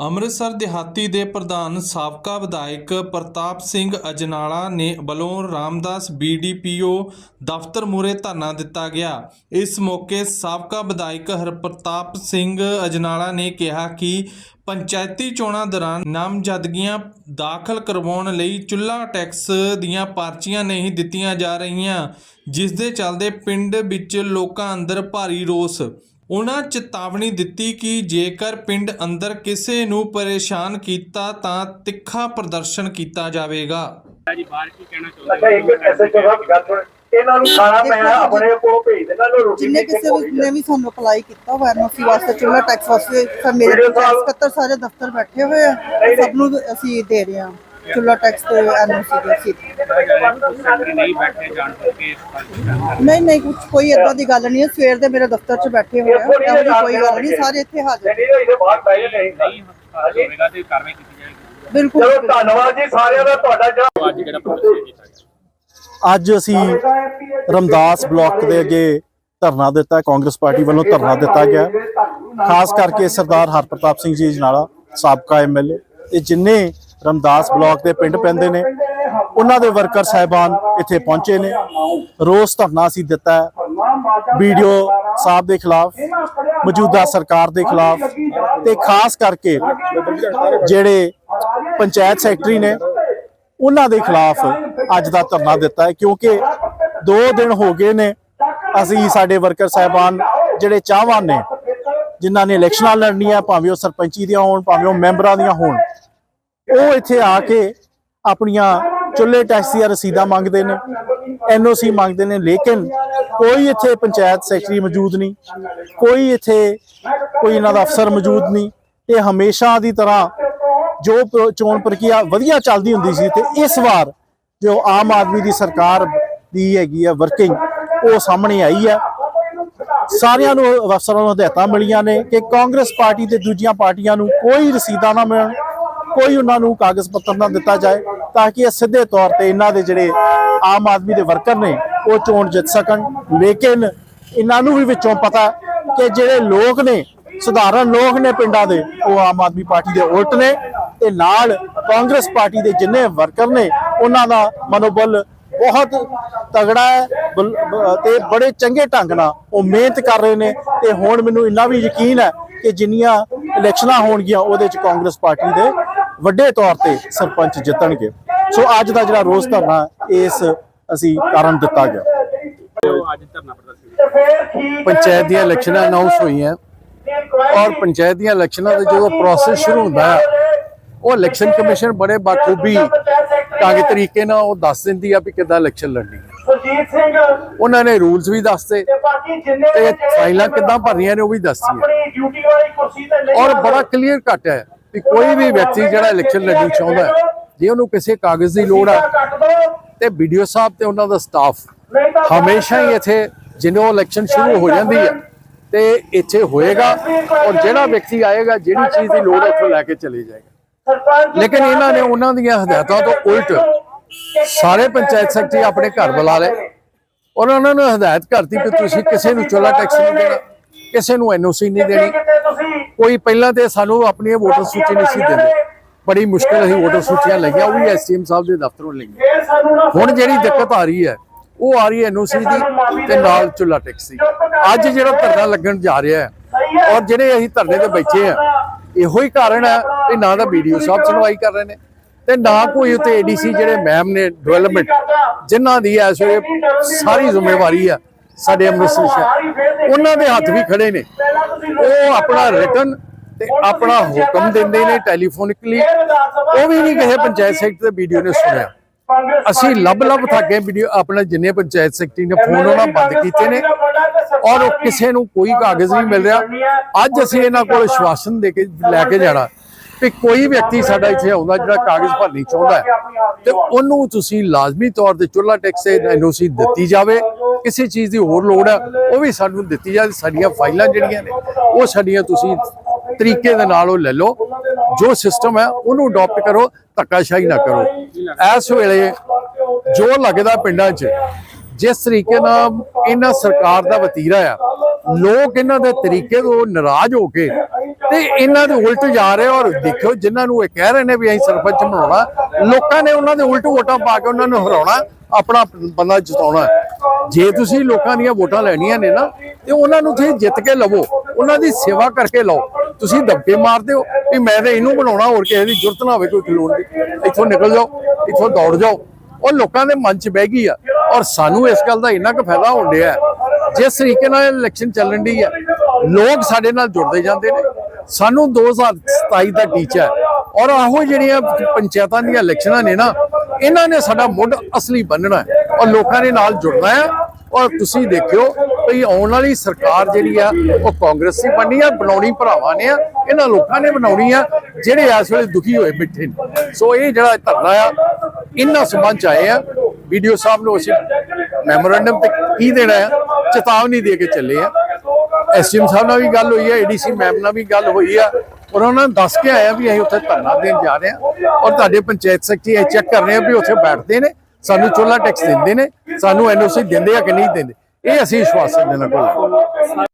ਅੰਮ੍ਰਿਤਸਰ ਦਿਹਾਤੀ ਦੇ ਪ੍ਰਧਾਨ ਸਾਬਕਾ ਵਿਧਾਇਕ ਪ੍ਰਤਾਪ ਸਿੰਘ ਅਜਨਾਲਾ ਨੇ ਵੱਲੋਂ ਰਾਮਦਾਸ ਬੀਡੀਪੀਓ ਦਫ਼ਤਰ ਮੂਹਰੇ ਧਰਨਾ ਦਿੱਤਾ ਗਿਆ। ਇਸ ਮੌਕੇ ਸਾਬਕਾ ਵਿਧਾਇਕ ਹਰਪ੍ਰਤਾਪ ਸਿੰਘ ਅਜਨਾਲਾ ਨੇ ਕਿਹਾ ਕਿ ਪੰਚਾਇਤੀ ਚੋਣਾਂ ਦੌਰਾਨ ਨਾਮਜ਼ਦਗੀਆਂ ਦਾਖਲ ਕਰਵਾਉਣ ਲਈ ਚੁੱਲ੍ਹਾ ਟੈਕਸ ਦੀਆਂ ਪਰਚੀਆਂ ਨਹੀਂ ਦਿੱਤੀਆਂ ਜਾ ਰਹੀਆਂ, ਜਿਸ ਦੇ ਚੱਲਦੇ ਪਿੰਡ ਵਿੱਚ ਲੋਕਾਂ ਅੰਦਰ ਭਾਰੀ ਰੋਸ ਉਹਨਾਂ ਚੇਤਾਵਨੀ ਦਿੱਤੀ ਕਿ ਜੇਕਰ ਪਿੰਡ ਅੰਦਰ ਕਿਸੇ ਨੂੰ ਪਰੇਸ਼ਾਨ ਕੀਤਾ ਤਾਂ ਤਿੱਖਾ ਪ੍ਰਦਰਸ਼ਨ ਕੀਤਾ ਜਾਵੇਗਾ। ਜੀ ਬਾਹਰ ਕੀ ਕਹਿਣਾ ਚਾਹੁੰਦੇ ਅੱਛਾ ਇੱਕ ਐਸਐਚਓ ਸਾਹਿਬ ਗੱਲ ਸੁਣ। ਇਹਨਾਂ ਨੂੰ ਖਾਣਾ ਪੈਣਾ ਆਪਣੇ ਕੋਲ ਭੇਜ ਦੇਣਾ ਇਹਨੂੰ ਰੋਟੀ ਜਿੰਨੇ ਕਿਸੇ ਨੇ ਵੀ ਸਾਨੂੰ ਅਪਲਾਈ ਕੀਤਾ ਹੋਇਆ ਐਨਓਸੀ ਵਾਸਤੇ ਚੁੱਲਾ ਟੈਕਸ ਵਾਸਤੇ ਸਭ ਮੇਰੇ ਵੀਡੀਓ ਸਾਹਿਬ- ਸਕੱਤਰ ਸਾਰੇ ਦਫ਼ਤਰ ਬੈਠੇ ਹੋਏ ਆ ਸਭ ਨੂੰ ਅਸੀਂ ਦੇ ਰਹੇ ਹਾਂ। ਚੁੱਲਾ ਟੈਕਸ ਤੇ ਐਨਓਸੀ ਦੇ ਤੁਸੀਂ ਨਹੀਂ ਬੈਠੇ ਜਾਣ ਕਰਕੇ ਨਹੀਂ ਨਹੀਂ ਕੁਝ ਕੋਈ ਏਦਾਂ ਦੀ ਗੱਲ ਨਹੀਂ ਹੈ। ਸਵੇਰ ਦੇ ਮੇਰੇ ਦਫ਼ਤਰ 'ਚ ਬੈਠੇ ਹੋਏ ਆ। ਇਹੋ ਜਿਹੀ ਕੋਈ ਗੱਲ ਨਹੀਂ। ਸਾਰੇ ਇੱਥੇ ਹਾਜ਼ਰ ਨਹੀਂ ਹੋਵੇਗਾ ਤੇ ਕਾਰਵਾਈ ਕੀਤੀ ਜਾਏਗੀ। ਬਿਲਕੁਲ। ਚਲੋ ਧੰਨਵਾਦ ਜੀ ਸਾਰਿਆਂ ਦਾ। ਤੁਹਾਡਾ ਜਿਹੜਾ ਅੱਜ ਜਿਹੜਾ ਪ੍ਰਦਰਸ਼ਨ ਕੀਤਾ ਗਿਆ। ਅੱਜ ਅਸੀਂ ਰਮਦਾਸ ਬਲਾਕ ਦੇ ਅੱਗੇ ਧਰਨਾ ਦਿੱਤਾ ਕਾਂਗਰਸ ਪਾਰਟੀ ਵੱਲੋਂ ਧਰਨਾ ਦਿੱਤਾ ਗਿਆ ਖਾਸ ਕਰਕੇ ਸਰਦਾਰ ਹਰਪ੍ਰਤਾਪ ਸਿੰਘ ਜੀ ਜਨਾਲਾ ਸਾਬਕਾ ਐਮਐਲਏ ਇਹ ਜਿੰਨੇ ਰਮਦਾਸ ਬਲਾਕ ਦੇ ਪਿੰਡ ਪੈਂਦੇ ਨੇ। ਉਹਨਾਂ ਦੇ ਵਰਕਰ ਸਾਹਿਬਾਨ ਇੱਥੇ ਪਹੁੰਚੇ ਨੇ। ਰੋਸ ਧਰਨਾ ਅਸੀਂ ਦਿੱਤਾ ਹੈ। ਵੀਡੀਓ ਸਾਹਿਬ ਦੇ ਖਿਲਾਫ, ਮੌਜੂਦਾ ਸਰਕਾਰ ਦੇ ਖਿਲਾਫ ਤੇ ਖਾਸ ਕਰਕੇ ਜਿਹੜੇ ਪੰਚਾਇਤ ਸੈਕਟਰੀ ਨੇ, ਉਹਨਾਂ ਦੇ ਖਿਲਾਫ ਅੱਜ ਦਾ ਧਰਨਾ ਦਿੱਤਾ ਹੈ। ਕਿਉਂਕਿ 2 ਦਿਨ ਹੋ ਗਏ ਨੇ ਅਸੀਂ ਸਾਡੇ ਵਰਕਰ ਸਾਹਿਬਾਨ ਜਿਹੜੇ ਚਾਹਵਾਨ ਨੇ, ਜਿਨ੍ਹਾਂ ਨੇ ਇਲੈਕਸ਼ਨਾਂ ਲੜਨੀਆਂ, ਭਾਵੇਂ ਉਹ ਸਰਪੰਚੀ ਦੀਆਂ ਹੋਣ, ਭਾਵੇਂ ਉਹ ਮੈਂਬਰਾਂ ਦੀਆਂ ਹੋਣ ਉਹ ਇੱਥੇ ਆ ਕੇ ਆਪਣੀਆਂ ਚੁੱਲ੍ਹੇ ਟੈਕਸ ਦੀਆਂ ਰਸੀਦਾਂ ਮੰਗਦੇ ਨੇ ਐਨਓਸੀ ਮੰਗਦੇ ਨੇ, ਲੇਕਿਨ ਕੋਈ ਇੱਥੇ ਪੰਚਾਇਤ ਸੈਕਟਰੀ ਮੌਜੂਦ ਨਹੀਂ, ਕੋਈ ਇੱਥੇ ਕੋਈ ਇਹਨਾਂ ਦਾ ਅਫਸਰ ਮੌਜੂਦ ਨਹੀਂ। ਇਹ ਹਮੇਸ਼ਾ ਦੀ ਤਰ੍ਹਾਂ ਜੋ ਚੋਣ ਪ੍ਰਕਿਰਿਆ ਵਧੀਆ ਚੱਲਦੀ ਹੁੰਦੀ ਸੀ ਤੇ ਇਸ ਵਾਰ ਜੋ ਆਮ ਆਦਮੀ ਦੀ ਸਰਕਾਰ ਦੀ ਹੈਗੀ ਆ ਵਰਕਿੰਗ ਉਹ ਸਾਹਮਣੇ ਆਈ ਹੈ ਸਾਰਿਆਂ ਨੂੰ ਅਫਸਰਾਂ ਨੂੰ ਹਦਾਇਤਾਂ ਮਿਲੀਆਂ ਨੇ ਕਿ ਕਾਂਗਰਸ ਪਾਰਟੀ ਤੇ ਦੂਜੀਆਂ ਪਾਰਟੀਆਂ ਨੂੰ ਕੋਈ ਰਸੀਦਾਂ ਨਾ ਮਿਲਣ। ਕੋਈ ਉਹਨਾਂ ਨੂੰ ਕਾਗਜ਼ ਪੱਤਰ ਨਾ ਦਿੱਤਾ ਜਾਏ ਤਾਂ ਕਿ ਇਹ ਸਿੱਧੇ ਤੌਰ ਤੇ ਇਹਨਾਂ ਦੇ ਜਿਹੜੇ ਆਮ ਆਦਮੀ ਦੇ ਵਰਕਰ ਨੇ ਉਹ ਚੋਣ ਜਿੱਤ ਸਕਣ। ਲੇਕਿਨ ਇਹਨਾਂ ਨੂੰ ਵੀ ਵਿੱਚੋਂ ਪਤਾ ਕਿ ਜਿਹੜੇ ਲੋਕ ਨੇ, ਸਧਾਰਨ ਲੋਕ ਨੇ ਪਿੰਡਾਂ ਦੇ, ਉਹ ਆਮ ਆਦਮੀ ਪਾਰਟੀ ਦੇ ਉਲਟ ਨੇ ਤੇ ਨਾਲ ਕਾਂਗਰਸ ਪਾਰਟੀ ਦੇ ਜਿੰਨੇ ਵਰਕਰ ਨੇ, ਉਹਨਾਂ ਦਾ ਮਨੋਬਲ ਬਹੁਤ ਤਗੜਾ ਹੈ, ਬਲ- ਤੇ ਬੜੇ ਚੰਗੇ ਢੰਗ ਨਾਲ ਉਹ ਮਿਹਨਤ ਕਰ ਰਹੇ ਨੇ ਤੇ ਹੁਣ ਮੈਨੂੰ ਇੰਨਾ ਵੀ ਯਕੀਨ ਹੈ ਕਿ ਜਿੰਨੀਆਂ ਇਲੈਕਸ਼ਨਾਂ ਹੋਣਗੀਆਂ ਉਹਦੇ ਚ ਕਾਂਗਰਸ ਪਾਰਟੀ ਦੇ ਵੱਡੇ ਤੌਰ ਤੇ ਸਰਪੰਚ ਜਿੱਤਣਗੇ। ਸੋ ਅੱਜ ਦਾ ਜਿਹੜਾ ਰੋਸ ਧਰਨਾ ਇਸ ਅਸੀਂ ਕਾਰਨ ਦਿੱਤਾ ਗਿਆ। ਪੰਚਾਇਤ ਦੀਆਂ ਇਲੈਕਸ਼ਨਾਂ ਅਨਾਉਂਸ ਹੋਈਆਂ। ਔਰ ਪੰਚਾਇਤ ਦੀਆਂ ਇਲੈਕਸ਼ਨਾਂ ਦਾ ਜਦੋਂ ਪ੍ਰੋਸੈਸ ਸ਼ੁਰੂ ਹੁੰਦਾ ਹੈ ਉਹ ਇਲੈਕਸ਼ਨ ਕਮਿਸ਼ਨ ਬੜੇ ਬਾਖੂਬੀ ਢੰਗ ਤਰੀਕੇ ਨਾਲ ਉਹ ਦੱਸ ਦਿੰਦੀ ਆ ਵੀ ਕਿੱਦਾਂ ਇਲੈਕਸ਼ਨ ਲੜਨੀ ਹੈ। ਸੁਰਜੀਤ ਸਿੰਘ ਉਹਨਾਂ ਨੇ ਰੂਲਸ ਵੀ ਦੱਸਦੇ ਤੇ ਫਾਈਲਾਂ ਕਿੱਦਾਂ ਭਰਨੀਆਂ ਨੇ ਉਹ ਵੀ ਦੱਸਦੀ ਹੈ। ਆਪਣੀ ਡਿਊਟੀ ਵਾਲੀ ਕੁਰਸੀ ਤੇ ਨਹੀਂ ਔਰ ਬੜਾ। ਕਲੀਅਰ ਕੱਟ ਹੈ। ਕਿ ਕੋਈ ਵੀ ਵਿਅਕਤੀ ਜਿਹੜਾ ਇਲੈਕਸ਼ਨ ਲੜਨੀ ਚਾਹੁੰਦਾ ਹੈ ਜੇ ਉਹਨੂੰ ਕਿਸੇ ਕਾਗਜ਼ ਦੀ ਲੋੜ ਹੈ ਤੇ ਵੀਡੀਓ ਸਾਹਿਬ ਤੇ ਉਹਨਾਂ ਦਾ ਸਟਾਫ ਹਮੇਸ਼ਾ ਹੀ ਇੱਥੇ ਜਦੋਂ ਇਲੈਕਸ਼ਨ ਸ਼ੁਰੂ ਹੋ ਜਾਂਦੀ ਹੈ ਤੇ ਇੱਥੇ ਹੋਏਗਾ ਔਰ ਜਿਹੜਾ ਵਿਅਕਤੀ ਆਏਗਾ ਜਿਹੜੀ ਚੀਜ਼ ਦੀ ਲੋੜ ਹੈ ਉੱਥੋਂ ਲੈ ਕੇ ਚਲੇ ਜਾਏਗਾ। ਲੇਕਿਨ ਇਹਨਾਂ ਨੇ ਉਹਨਾਂ ਦੀਆਂ ਹਦਾਇਤਾਂ ਤੋਂ ਉਲਟ ਸਾਰੇ ਪੰਚਾਇਤ ਸੈਕਟਰੀ ਆਪਣੇ ਘਰ ਬੁਲਾ ਲਏ ਔਰ ਉਹਨਾਂ ਨੂੰ ਹਦਾਇਤ ਕਰਤੀ ਕਿ ਤੁਸੀਂ ਕਿਸੇ ਨੂੰ ਚੋਲਾ ਟੈਕਸ ਨਹੀਂ ਦੇਣਾ ਕਿਸੇ ਨੂੰ ਐਨਓਸੀ ਨਹੀਂ ਦੇਣੀ। ਕੋਈ ਪਹਿਲਾਂ ਤੇ ਸਾਨੂੰ ਆਪਣੀਆਂ ਵੋਟਰ ਸੂਚੀ ਨਹੀਂ ਸੀ ਦਿੰਦੇ। ਬੜੀ ਮੁਸ਼ਕਲ ਅਸੀਂ ਵੋਟਰ ਸੂਚੀਆਂ ਲਈਆਂ ਉਹ ਵੀ ਐਸਟੀਐਮ ਸਾਹਿਬ ਦੇ ਦਫ਼ਤਰੋਂ ਲਈਆਂ। ਹੁਣ ਜਿਹੜੀ ਦਿੱਕਤ ਆ ਰਹੀ ਹੈ ਉਹ ਆ ਰਹੀ ਹੈ ਐਨਓਸੀ ਦੀ ਤੇ ਨਾਲ ਚੁੱਲਾ ਟੈਕਸ ਦੀ। ਅੱਜ ਜਿਹੜਾ ਧਰਨਾ ਲੱਗਣ ਜਾ ਰਿਹਾ ਹੈ ਔਰ ਜਿਹੜੇ ਅਸੀਂ ਧਰਨੇ ਤੇ ਬੈਠੇ ਆ ਇਹੋ ਹੀ ਕਾਰਨ ਹੈ ਕਿ ਨਾ ਤਾਂ ਵੀਡੀਓ ਸਾਹਿਬ ਸੁਣਵਾਈ ਕਰ ਰਹੇ ਨੇ ਤੇ ਨਾ ਕੋਈ ਉੱਤੇ ਏਡੀਸੀ ਜਿਹੜੇ ਮੈਮ ਨੇ ਡਿਵੈਲਪਮੈਂਟ ਜਿਨ੍ਹਾਂ ਦੀ ਇਸ ਵੇਲੇ ਸਾਰੀ ਜ਼ਿੰਮੇਵਾਰੀ ਆ ਸਾਡੇ ਅੰਮ੍ਰਿਤਸਰ ਸ਼ਹਿਰ। ਉਹਨਾਂ ਦੇ ਹੱਥ ਵੀ ਖੜੇ ਨੇ। ਉਹ ਆਪਣਾ ਰਿਟਨ ਤੇ ਆਪਣਾ ਹੁਕਮ ਦਿੰਦੇ ਨੇ ਟੈਲੀਫੋਨਿਕਲੀ ਉਹ ਵੀ ਨਹੀਂ ਕਿਸੇ ਪੰਚਾਇਤ ਸੈਕਟਰ ਦੇ ਵੀਡੀਓ ਨੇ ਸੁਣਿਆ। ਅਸੀਂ ਲੱਭ ਲੱਭ ਥੱਕੇ ਵੀਡੀਓ ਆਪਣੇ ਜਿੰਨੇ ਪੰਚਾਇਤ ਸੈਕਟਰੀ ਨੇ ਫੋਨ ਉਹਨਾਂ ਬੰਦ ਕੀਤੇ ਨੇ। ਔਰ ਕਿਸੇ ਨੂੰ ਕੋਈ ਕਾਗਜ਼ ਨਹੀਂ ਮਿਲ ਰਿਹਾ। ਅੱਜ ਅਸੀਂ ਇਹਨਾਂ ਕੋਲ ਸ਼ਵਾਸਨ ਦੇ ਕੇ ਲੈ ਕੇ ਜਾਣਾ। ਕਿ ਕੋਈ ਵਿਅਕਤੀ ਸਾਡਾ ਇੱਥੇ ਆਉਂਦਾ ਜਿਹੜਾ ਕਾਗਜ਼ ਭਰਨੀ ਚਾਹੁੰਦਾ ਹੈ, ਤੇ ਉਹਨੂੰ ਤੁਸੀਂ ਲਾਜ਼ਮੀ ਤੌਰ ਤੇ ਚੁੱਲਾ ਟੈਕਸ ਐਨਓਸੀ ਦਿੱਤੀ ਜਾਵੇ, ਕਿਸੇ ਚੀਜ਼ ਦੀ ਹੋਰ ਲੋੜ ਹੈ, ਉਹ ਵੀ ਸਾਨੂੰ ਦਿੱਤੀ ਜਾਵੇ, ਸਾਡੀਆਂ ਫਾਈਲਾਂ ਜਿਹੜੀਆਂ ਨੇ, ਉਹ ਸਾਡੀਆਂ ਤੁਸੀਂ ਤਰੀਕੇ ਦੇ ਨਾਲ ਉਹ ਲੈ ਲਓ, ਜੋ ਸਿਸਟਮ ਹੈ ਉਹਨੂੰ ਅਡਾਪਟ ਕਰੋ, ਧੱਕਾਸ਼ਾਹੀ ਨਾ ਕਰੋ। ਇਸ ਵੇਲੇ ਜੋ ਲੱਗਦਾ ਪਿੰਡਾਂ 'ਚ, ਜਿਸ ਤਰੀਕੇ ਨਾਲ ਇਹਨਾਂ ਸਰਕਾਰ ਦਾ ਵਤੀਰਾ ਆ, ਲੋਕ ਇਹਨਾਂ ਦੇ ਤਰੀਕੇ ਤੋਂ ਨਾਰਾਜ਼ ਹੋ ਕੇ ਤੇ ਇਹਨਾਂ ਦੇ ਉਲਟ ਜਾ ਰਹੇ ਔਰ ਦੇਖਿਓ ਜਿਨ੍ਹਾਂ ਨੂੰ ਇਹ ਕਹਿ ਰਹੇ ਨੇ ਵੀ ਅਸੀਂ ਸਰਪੰਚ ਬਣਾਉਣਾ, ਲੋਕਾਂ ਨੇ ਉਹਨਾਂ ਦੇ ਉਲਟ ਵੋਟਾਂ ਪਾ ਕੇ ਉਹਨਾਂ ਨੂੰ ਹਰਾਉਣਾ, ਆਪਣਾ ਬੰਦਾ ਜਿਤਾਉਣਾ। ਜੇ ਤੁਸੀਂ ਲੋਕਾਂ ਦੀਆਂ ਵੋਟਾਂ ਲੈਣੀਆਂ ਨੇ ਨਾ, ਤੇ ਉਹਨਾਂ ਨੂੰ ਤੁਸੀਂ ਜਿੱਤ ਕੇ ਲਵੋ, ਉਹਨਾਂ ਦੀ ਸੇਵਾ ਕਰਕੇ ਲਓ। ਤੁਸੀਂ ਧੱਕੇ ਮਾਰਦੇ ਹੋ ਵੀ ਮੈਂ ਤੇ ਇਹਨੂੰ ਬਣਾਉਣਾ, ਹੋਰ ਕਿਸੇ ਦੀ ਜ਼ਰੂਰਤ ਨਾ ਹੋਵੇ, ਕੋਈ ਖਲੋਣ ਦੀ। ਇੱਥੋਂ ਨਿਕਲ ਜਾਓ, ਇੱਥੋਂ ਦੌੜ ਜਾਓ। ਉਹ ਲੋਕਾਂ ਦੇ ਮਨ 'ਚ ਬਹਿ ਗਈ ਆ, ਔਰ ਸਾਨੂੰ ਇਸ ਗੱਲ ਦਾ ਇੰਨਾ ਕੁ ਫਾਇਦਾ ਹੋਣ ਡਿਆ ਜਿਸ ਤਰੀਕੇ ਨਾਲ ਇਲੈਕਸ਼ਨ ਚੱਲਣ ਦੀ ਆ ਲੋਕ ਸਾਡੇ ਨਾਲ ਜੁੜਦੇ ਜਾਂਦੇ ਨੇ ਸਾਨੂੰ 2027 ਦਾ ਟੀਚਾ ਹੈ। ਔਰ ਆਹੋ ਜਿਹੜੀਆਂ ਪੰਚਾਇਤਾਂ ਦੀਆਂ ਇਲੈਕਸ਼ਨਾਂ ਨੇ ਨਾ, ਇਹਨਾਂ ਨੇ ਸਾਡਾ ਮੁੱਢ ਅਸਲੀ ਬੰਨਣਾ ਹੈ ਔਰ ਲੋਕਾਂ ਦੇ ਨਾਲ ਜੁੜਨਾ ਹੈ। ਔਰ ਤੁਸੀਂ ਦੇਖਿਓ ਵੀ ਆਉਣ ਵਾਲੀ ਸਰਕਾਰ ਜਿਹੜੀ ਆ, ਉਹ ਕਾਂਗਰਸ ਦੀ ਬਣਨੀ ਆ, ਬਣਾਉਣੀ ਭਰਾਵਾਂ ਨੇ ਆ, ਇਹਨਾਂ ਲੋਕਾਂ ਨੇ ਬਣਾਉਣੀ ਆ, ਜਿਹੜੇ ਇਸ ਵੇਲੇ ਦੁਖੀ ਹੋਏ ਬੈਠੇ ਨੇ। ਸੋ ਇਹ ਜਿਹੜਾ ਧਰਨਾ ਆ, ਇਹਨਾਂ ਸੰਬੰਧ ਚ ਆਏ ਆ। ਵੀਡੀਓ ਸਾਹਿਬ ਨੂੰ ਅਸੀਂ ਮੈਮੋਰੈਂਡਮ ਤੇ ਕੀ ਦੇਣਾ ਆ ਚੇਤਾਵਨੀ ਦੇ ਕੇ ਚੱਲੇ ਆ। ਐਸਐਮ ਸਾਹਿਬ ਨਾਲ ਵੀ ਗੱਲ ਹੋਈ ਹੈ ਏਡੀਸੀ ਮੈਮ ਨਾਲ ਵੀ ਗੱਲ ਹੋਈ ਆ। ਔਰ ਉਹਨਾਂ ਨੇ ਦੱਸ ਕੇ ਆਇਆ ਵੀ ਅਸੀਂ ਉੱਥੇ ਧਰਨਾ ਦੇਣ ਜਾ ਰਹੇ ਹਾਂ। ਔਰ ਤੁਹਾਡੇ ਪੰਚਾਇਤ ਸੈਕਟਰੀ ਇਹ ਚੈੱਕ ਕਰ ਰਹੇ ਆ ਵੀ ਉੱਥੇ ਬੈਠਦੇ ਨੇ, ਸਾਨੂੰ ਚੋਲਾ ਟੈਕਸ ਦਿੰਦੇ ਨੇ, ਸਾਨੂੰ ਐਨਓਸੀ ਦਿੰਦੇ ਆ ਕਿ ਨਹੀਂ ਦਿੰਦੇ। ਇਹ ਅਸੀਂ ਵਿਸ਼ਵਾਸ ਦੇ ਨਾਲ ਕੋਲ